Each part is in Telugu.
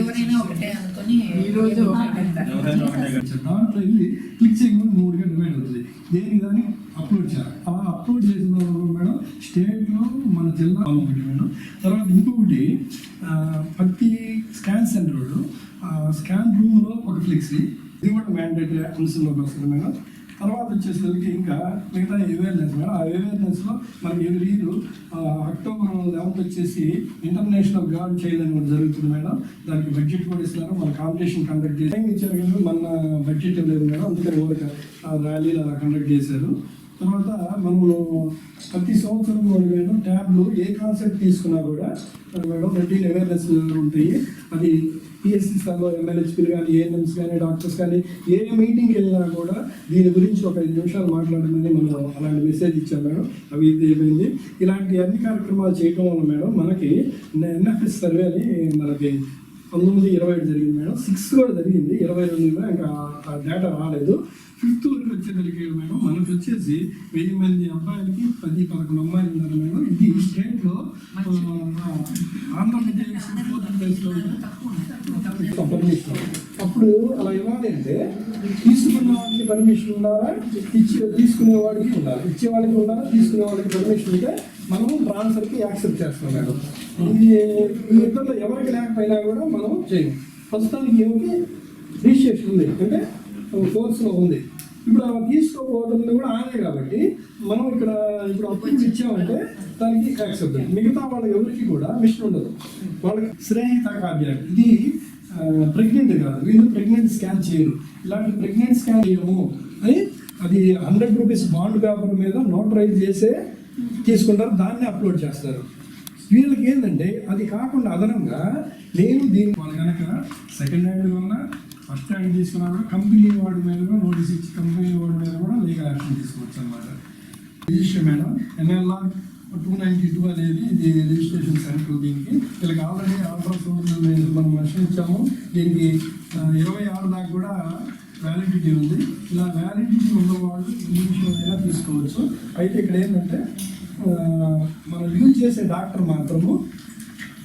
ఎవరైనా ఒకటే అనుకొని ఈ రోజు క్లిక్ చేయకుండా మూడుగా డివైడ్ అవుతుంది. దేనికి దాన్ని అప్లోడ్ చేయాలి? అలా అప్లోడ్ చేసిన మేడం స్టేట్లో మన జిల్లా ఒకటి మేడం. తర్వాత ఇంకొకటి ప్రతి స్కాన్ సెంటర్ స్కాన్ రూమ్లో ఒక ఫ్లెక్సీ ఇది కూడా మ్యాండేటరీ అంశంలోకి వస్తుంది మేడం. తర్వాత వచ్చేసరికి ఇంకా మిగతా అవేర్నెస్ మేడం. ఆ అవేర్నెస్లో మనకి ఎవ్రీ ఇయర్ అక్టోబర్ లెవెన్త్ వచ్చేసి ఇంటర్నేషనల్ గార్డ్ చైల్డ్ అని జరుగుతుంది మేడం. దానికి బడ్జెట్ కూడా ఇస్తున్నారు. మన కాంపిటీషన్ కండక్ట్ చేసి ఇచ్చారు కానీ మన బడ్జెట్ లేదు మేడం. అందుకని ఊరిక ర్యాలీలు అలా కండక్ట్ చేశారు. తర్వాత మనము ప్రతి సంవత్సరం కూడా మేడం ట్యాబ్లు ఏ కాన్సెప్ట్ తీసుకున్నా కూడా మేడం రొటీన్ అవేర్నెస్ ఉంటాయి. అది పిఎస్సీ స్థాయిలో ఎంఎల్హెచ్పీలు కానీ ఏఎన్ఎంస్ కానీ డాక్టర్స్ కానీ ఏ మీటింగ్కి వెళ్ళినా కూడా దీని గురించి ఒక ఐదు నిమిషాలు మాట్లాడమని మనం అలాంటి మెసేజ్ ఇచ్చాం మేడం. అవి ఇది ఏమైంది? ఇలాంటి అన్ని కార్యక్రమాలు చేయడం వల్ల మేడం మనకి ఎన్ఎఫ్ఎస్ సర్వే అని మనకి పంతొమ్మిది ఇరవై ఏడు జరిగింది మేడం. సిక్స్ కూడా జరిగింది. ఇరవై రెండులో ఇంకా ఆ డేటా రాలేదు. ఫిఫ్త్ వరకు వచ్చేసరికి మేడం మనకు వచ్చేసి వెయ్యి మంది అబ్బాయిలకి పది పదకొండు అమ్మాయిలు ఉన్నారు మేడం. ఇది స్టేట్లో ఆంధ్రప్రదేశ్ ఫోర్త్ ప్లేస్లో పర్మిషన్ అప్పుడు అలా ఇవ్వాలి అంటే తీసుకున్న వాడికి పర్మిషన్ ఉండాలా? ఇచ్చే తీసుకునే వాడికి ఉండాలి. ఇచ్చే వాళ్ళకి ఉండాలా? తీసుకునే వాళ్ళకి పర్మిషన్ ఉంటే మనము ట్రాన్స్ఫర్కి యాక్సెప్ట్ చేస్తాం మేడం. ఈ ఈ ఇద్దరిలో ఎవరికి లేకపోయినా కూడా మనం చేయము. ప్రస్తుతానికి ఏమిటి? రిజిస్ట్రేషన్ ఉంది. అంటే కోర్సులో ఉంది. ఇప్పుడు అలా తీసుకోబోతుంది కూడా ఆనే కాబట్టి మనం ఇక్కడ ఇప్పుడు అప్రూవ్ ఇచ్చామంటే దానికి యాక్సెప్ట్ మిగతా వాళ్ళ ఎవరికి కూడా మిషన్ ఉండదు. వాళ్ళకి శ్రేహిత కార్డియాక్ ఇది ప్రెగ్నెంట్ కాదు. వీళ్ళు ప్రెగ్నెంట్ స్కాన్ చేయరు. ఇలాంటి ప్రెగ్నెంట్ స్కాన్ చేయము అని అది హండ్రెడ్ రూపీస్ బాండ్ పేపర్ మీద నోటరైజ్ చేసే తీసుకుంటారు దాన్ని అప్లోడ్ చేస్తారు. వీళ్ళకి ఏంటంటే అది కాకుండా అదనంగా నేను దీన్ని వాళ్ళు కనుక సెకండ్ హ్యాండ్ వల్ల ఫస్ట్ హ్యాండ్ తీసుకున్నా కూడా కంపెనీ వాడి మీద కూడా నోటీస్ ఇచ్చి కంపెనీ వాడి మీద కూడా లీగల్ యాక్షన్ తీసుకోవచ్చు అనమాట register madam NLR two ninety two అనేది ఇది రిజిస్ట్రేషన్ సెంటర్ దీనికి. వీళ్ళకి ఆల్రెడీ అల్ట్రాసౌండ్ మనం మెషన్ ఇచ్చాము. దీనికి ఇరవై ఆరు దాకా కూడా వ్యాలిడిటీ ఉంది. ఇలా వ్యాలిడిటీ ఉన్నవాళ్ళు ఇంగ్లీష్లో విషయం తీసుకోవచ్చు. అయితే ఇక్కడ ఏంటంటే మనం యూజ్ చేసే డాక్టర్ మాత్రము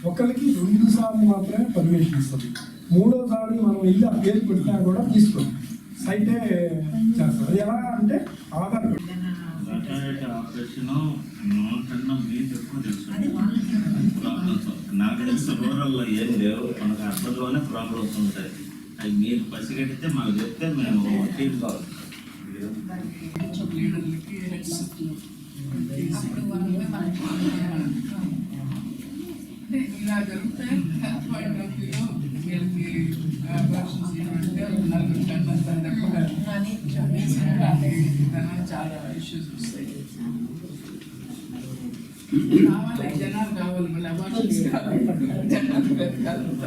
ఒకరికి రెండు సార్లు మాత్రమే పర్మిషన్ ఇస్తుంది. మూడోసారి మనం వెళ్ళి ఆ పేరు పెట్టినా కూడా తీసుకోం సైటే చేస్తాం అది ఎలా అంటే ఆధార్ operation నాకన్నా మీకు ఎక్కువ తెలుసు. అది వాళ్ళకి. ప్రాబ్లమ్స్ నాకు తెలిసి రూరల్లో ఏం లేవు. మనకు అర్బన్లోనే ప్రాబ్లమ్స్ ఉంటాయి. అవి మీరు పసిగడితే మాకు చెప్తే మేము టీం కావాలి కొంచెం లీడర్లకి హెడ్స్ అప్పుడు వాళ్ళకి మనకి అంటే ఇలా జరిగితే హెల్త్ పాయింట్ ఆఫ్ వ్యూలో వీళ్ళకి అబార్షన్స్ ఏమంటే నలుగురు కన్నా కూడా కానీ విధానం చాలా ఇష్యూస్ వస్తాయి కావాలి జనాలు కావాలి మళ్ళీ అబార్షన్స్ కావాలి జనాలు కావాలి